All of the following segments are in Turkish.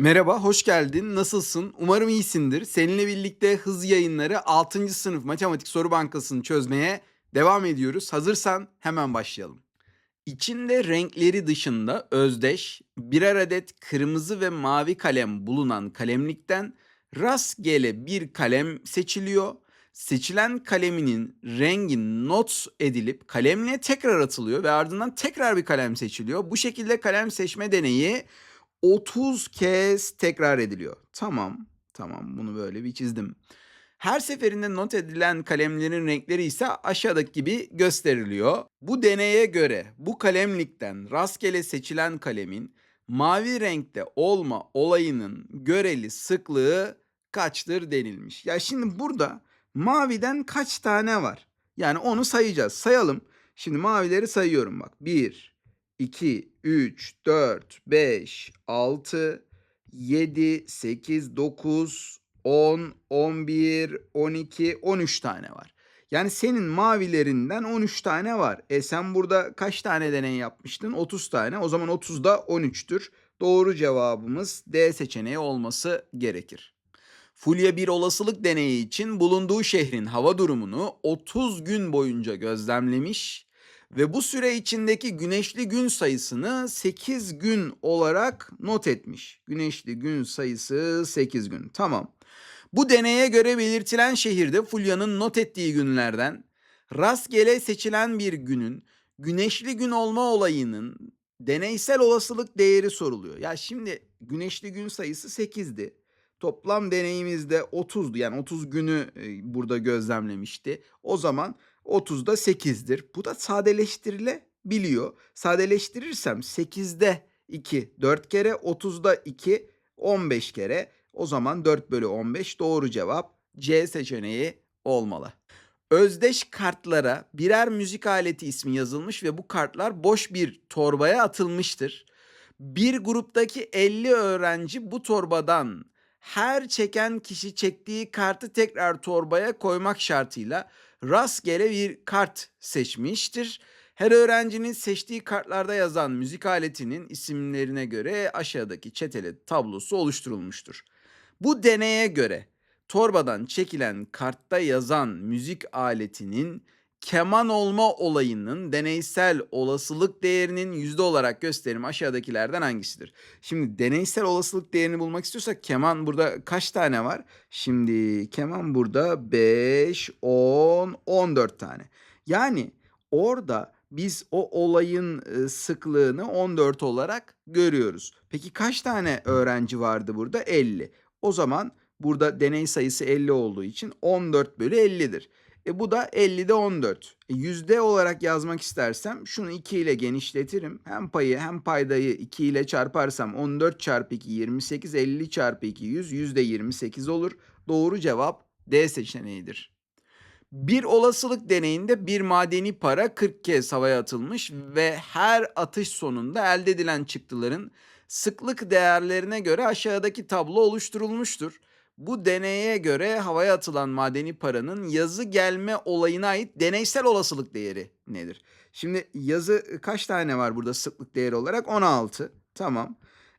Merhaba, hoş geldin. Nasılsın? Umarım iyisindir. Seninle birlikte hız yayınları 6. sınıf matematik soru bankasını çözmeye devam ediyoruz. Hazırsan hemen başlayalım. İçinde renkleri dışında özdeş birer adet kırmızı ve mavi kalem bulunan kalemlikten rastgele bir kalem seçiliyor. Seçilen kaleminin rengi not edilip kalemliğe tekrar atılıyor ve ardından tekrar bir kalem seçiliyor. Bu şekilde kalem seçme deneyi 30 kez tekrar ediliyor. Tamam, tamam bunu böyle bir çizdim. Her seferinde not edilen kalemlerin renkleri ise aşağıdaki gibi gösteriliyor. Bu deneye göre bu kalemlikten rastgele seçilen kalemin mavi renkte olma olayının göreli sıklığı kaçtır denilmiş. Ya şimdi burada maviden kaç tane var? Yani onu sayacağız. Sayalım. Şimdi mavileri sayıyorum bak. 1, 2, 3, 4, 5, 6, 7, 8, 9, 10, 11, 12, 13 tane var. Yani senin mavilerinden 13 tane var. E sen burada kaç tane deney yapmıştın? 30 tane. O zaman 30 da 13'tür. Doğru cevabımız D seçeneği olması gerekir. Fulya bir olasılık deneyi için bulunduğu şehrin hava durumunu 30 gün boyunca gözlemlemiş ve bu süre içindeki güneşli gün sayısını 8 gün olarak not etmiş. Güneşli gün sayısı 8 gün. Tamam. Bu deneye göre belirtilen şehirde Fulya'nın not ettiği günlerden rastgele seçilen bir günün güneşli gün olma olayının deneysel olasılık değeri soruluyor. Ya şimdi güneşli gün sayısı 8'di. Toplam deneyimizde 30'du. Yani 30 günü e, burada gözlemlemişti. O zaman 30 da 8'dir. Bu da sadeleştirilebiliyor. Sadeleştirirsem 8'de 2 4 kere, 30'da 2 15 kere. O zaman 4 bölü 15 doğru cevap C seçeneği olmalı. Özdeş kartlara birer müzik aleti ismi yazılmış ve bu kartlar boş bir torbaya atılmıştır. Bir gruptaki 50 öğrenci bu torbadan her çeken kişi çektiği kartı tekrar torbaya koymak şartıyla rastgele bir kart seçmiştir. Her öğrencinin seçtiği kartlarda yazan müzik aletinin isimlerine göre aşağıdaki çeteli tablosu oluşturulmuştur. Bu deneye göre torbadan çekilen kartta yazan müzik aletinin keman olma olayının deneysel olasılık değerinin yüzde olarak gösterimi aşağıdakilerden hangisidir? Şimdi deneysel olasılık değerini bulmak istiyorsak keman burada kaç tane var? Şimdi keman burada 5, 10, 14 tane. Yani orada biz o olayın e, sıklığını 14 olarak görüyoruz. Peki kaç tane öğrenci vardı burada? 50. O zaman burada deney sayısı 50 olduğu için 14 bölü 50'dir. E bu da 50'de 14. E yüzde olarak yazmak istersem şunu 2 ile genişletirim. Hem payı hem paydayı 2 ile çarparsam 14 çarpı 2 28 50 çarpı 2 100 yüzde 28 olur. Doğru cevap D seçeneğidir. Bir olasılık deneyinde bir madeni para 40 kez havaya atılmış ve her atış sonunda elde edilen çıktıların sıklık değerlerine göre aşağıdaki tablo oluşturulmuştur. Bu deneye göre havaya atılan madeni paranın yazı gelme olayına ait deneysel olasılık değeri nedir? Şimdi yazı kaç tane var burada sıklık değeri olarak? 16. Tamam.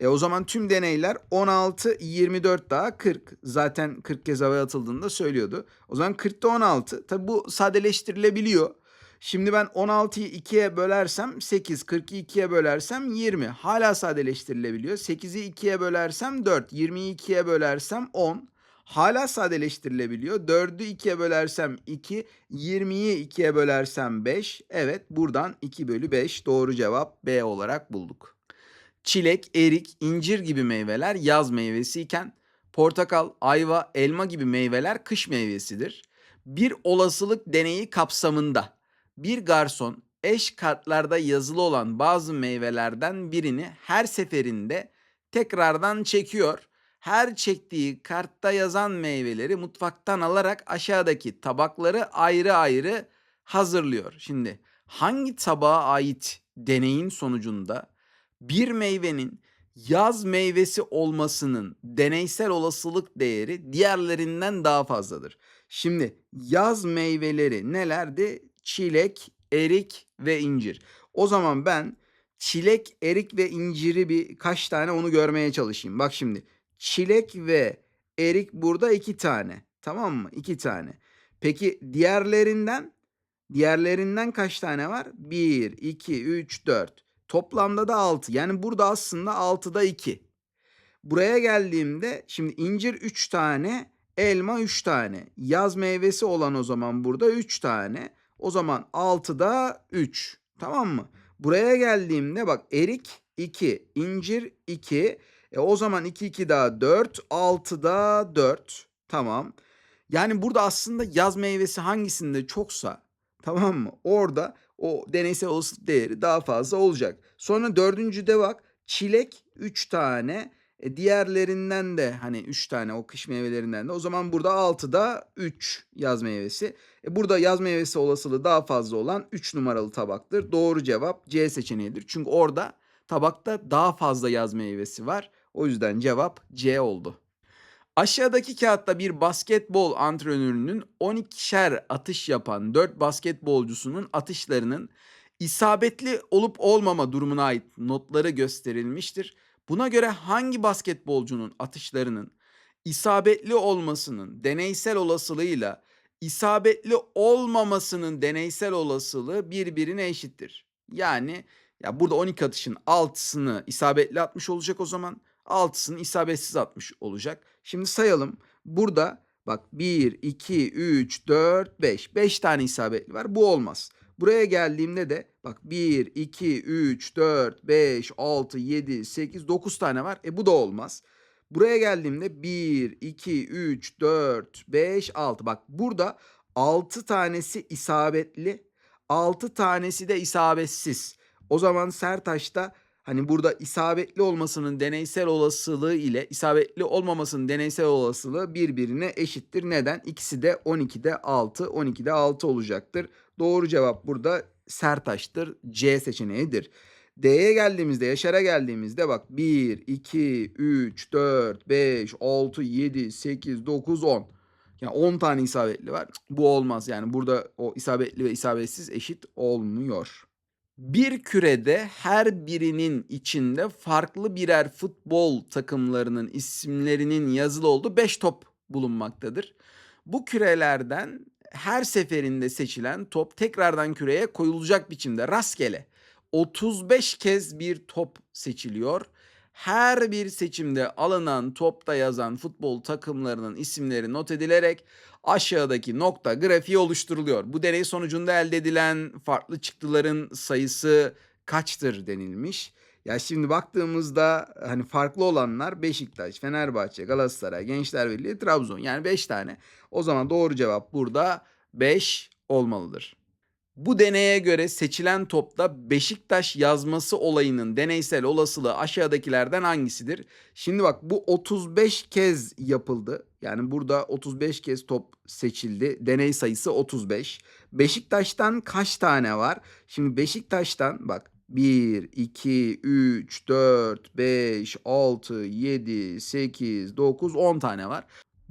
E o zaman tüm deneyler 16, 24 daha 40. Zaten 40 kez havaya atıldığında söylüyordu. O zaman 40'ta 16. Tabi bu sadeleştirilebiliyor. Şimdi ben 16'yı 2'ye bölersem 8, 40'ı 2'ye bölersem 20. Hala sadeleştirilebiliyor. 8'i 2'ye bölersem 4, 20'yi 2'ye bölersem 10. Hala sadeleştirilebiliyor. 4'ü 2'ye bölersem 2, 20'yi 2'ye bölersem 5. Evet buradan 2 bölü 5 doğru cevap B olarak bulduk. Çilek, erik, incir gibi meyveler yaz meyvesiyken portakal, ayva, elma gibi meyveler kış meyvesidir. Bir olasılık deneyi kapsamında bir garson eş kartlarda yazılı olan bazı meyvelerden birini her seferinde tekrardan çekiyor. Her çektiği kartta yazan meyveleri mutfaktan alarak aşağıdaki tabakları ayrı ayrı hazırlıyor. Şimdi hangi tabağa ait deneyin sonucunda bir meyvenin yaz meyvesi olmasının deneysel olasılık değeri diğerlerinden daha fazladır. Şimdi yaz meyveleri nelerdi? Çilek, erik ve incir. O zaman ben çilek, erik ve inciri bir kaç tane onu görmeye çalışayım. Bak şimdi çilek ve erik burada 2 tane. Tamam mı? 2 tane. Peki diğerlerinden diğerlerinden kaç tane var? 1, 2, 3, 4. Toplamda da 6. Yani burada aslında 6'da 2. Buraya geldiğimde şimdi incir 3 tane, elma 3 tane. Yaz meyvesi olan o zaman burada 3 tane. O zaman 6'da 3. Tamam mı? Buraya geldiğimde bak erik 2, incir 2. E o zaman 2 2 daha 4, 6'da 4. Tamam. Yani burada aslında yaz meyvesi hangisinde çoksa tamam mı? Orada o deneysel olasılık değeri daha fazla olacak. Sonra dördüncüde bak çilek 3 tane. E diğerlerinden de hani 3 tane o kış meyvelerinden de o zaman burada 6'da 3 yaz meyvesi. E burada yaz meyvesi olasılığı daha fazla olan 3 numaralı tabaktır. Doğru cevap C seçeneğidir. Çünkü orada tabakta daha fazla yaz meyvesi var. O yüzden cevap C oldu. Aşağıdaki kağıtta bir basketbol antrenörünün 12'şer atış yapan 4 basketbolcusunun atışlarının isabetli olup olmama durumuna ait notları gösterilmiştir. Buna göre hangi basketbolcunun atışlarının isabetli olmasının deneysel olasılığıyla isabetli olmamasının deneysel olasılığı birbirine eşittir. Yani ya burada 12 atışın 6'sını isabetli atmış olacak o zaman. 6'sını isabetsiz atmış olacak. Şimdi sayalım. Burada bak 1, 2, 3, 4, 5. 5 tane isabetli var. Bu olmaz. Buraya geldiğimde de bak 1, 2, 3, 4, 5, 6, 7, 8, 9 tane var. E bu da olmaz. Buraya geldiğimde 1, 2, 3, 4, 5, 6. Bak burada 6 tanesi isabetli. 6 tanesi de isabetsiz. O zaman Sertaç'ta hani burada isabetli olmasının deneysel olasılığı ile isabetli olmamasının deneysel olasılığı birbirine eşittir. Neden? İkisi de 12'de 6, 12'de 6 olacaktır. Doğru cevap burada Sertaç'tır. C seçeneğidir. D'ye geldiğimizde, Yaşar'a geldiğimizde bak 1, 2, 3, 4, 5, 6, 7, 8, 9, 10. Yani 10 tane isabetli var. Bu olmaz yani burada o isabetli ve isabetsiz eşit olmuyor. Bir kürede her birinin içinde farklı birer futbol takımlarının isimlerinin yazılı olduğu 5 top bulunmaktadır. Bu kürelerden her seferinde seçilen top tekrardan küreye koyulacak biçimde rastgele 35 kez bir top seçiliyor. Her bir seçimde alınan topta yazan futbol takımlarının isimleri not edilerek aşağıdaki nokta grafiği oluşturuluyor. Bu deney sonucunda elde edilen farklı çıktıların sayısı kaçtır denilmiş. Ya şimdi baktığımızda hani farklı olanlar Beşiktaş, Fenerbahçe, Galatasaray, Gençlerbirliği, Trabzon. Yani 5 tane. O zaman doğru cevap burada 5 olmalıdır. Bu deneye göre seçilen topta Beşiktaş yazması olayının deneysel olasılığı aşağıdakilerden hangisidir? Şimdi bak bu 35 kez yapıldı. Yani burada 35 kez top seçildi. Deney sayısı 35. Beşiktaş'tan kaç tane var? Şimdi Beşiktaş'tan bak 1, 2, 3, 4, 5, 6, 7, 8, 9, 10 tane var.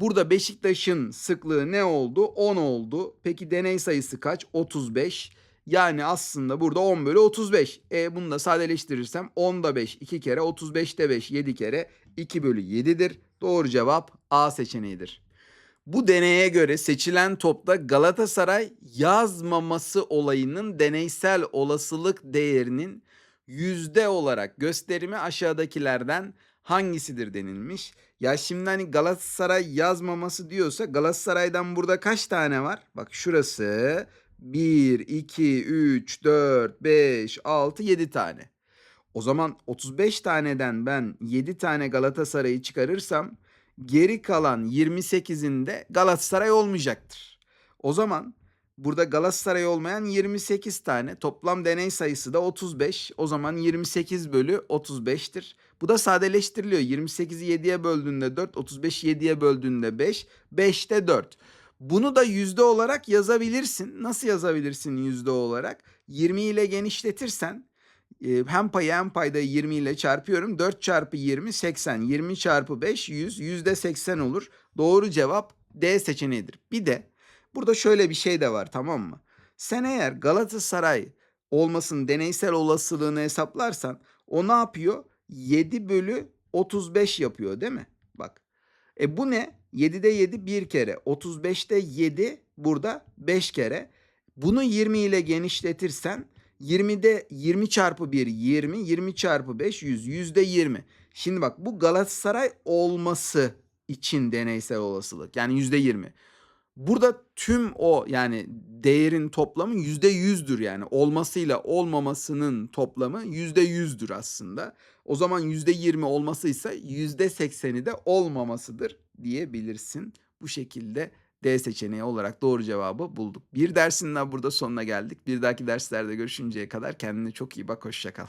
Burada Beşiktaş'ın sıklığı ne oldu? 10 oldu. Peki deney sayısı kaç? 35. Yani aslında burada 10 bölü 35. E bunu da sadeleştirirsem 10'da 5 2 kere 35'te 5 7 kere 2 bölü 7'dir. Doğru cevap A seçeneğidir. Bu deneye göre seçilen topta Galatasaray yazmaması olayının deneysel olasılık değerinin yüzde olarak gösterimi aşağıdakilerden hangisidir denilmiş. Ya şimdi hani Galatasaray yazmaması diyorsa Galatasaray'dan burada kaç tane var? Bak şurası 1, 2, 3, 4, 5, 6, 7 tane. O zaman 35 taneden ben 7 tane Galatasaray'ı çıkarırsam geri kalan 28'inde Galatasaray olmayacaktır. O zaman burada Galatasaray olmayan 28 tane toplam deney sayısı da 35. O zaman 28 bölü 35'tir. Bu da sadeleştiriliyor. 28'i 7'ye böldüğünde 4, 35'i 7'ye böldüğünde 5, 5'te 4. Bunu da yüzde olarak yazabilirsin. Nasıl yazabilirsin yüzde olarak? 20 ile genişletirsen e, hem payı hem payda 20 ile çarpıyorum. 4 çarpı 20 80. 20 çarpı 5 100. Yüzde 80 olur. Doğru cevap D seçeneğidir. Bir de burada şöyle bir şey de var tamam mı? Sen eğer Galatasaray olmasının deneysel olasılığını hesaplarsan o ne yapıyor? 7 bölü 35 yapıyor değil mi? Bak. E bu ne? 7'de 7 bir kere. 35'te 7 burada 5 kere. Bunu 20 ile genişletirsen 20'de 20 çarpı 1 20, 20 çarpı 5 100, yüzde 20. Şimdi bak bu Galatasaray olması için deneysel olasılık yani yüzde 20. Burada tüm o yani değerin toplamı yüzde yüzdür yani olmasıyla olmamasının toplamı yüzde yüzdür aslında. O zaman yüzde yirmi olmasıysa yüzde sekseni de olmamasıdır diyebilirsin. Bu şekilde D seçeneği olarak doğru cevabı bulduk. Bir dersin daha burada sonuna geldik. Bir dahaki derslerde görüşünceye kadar kendine çok iyi bak. Hoşça kal.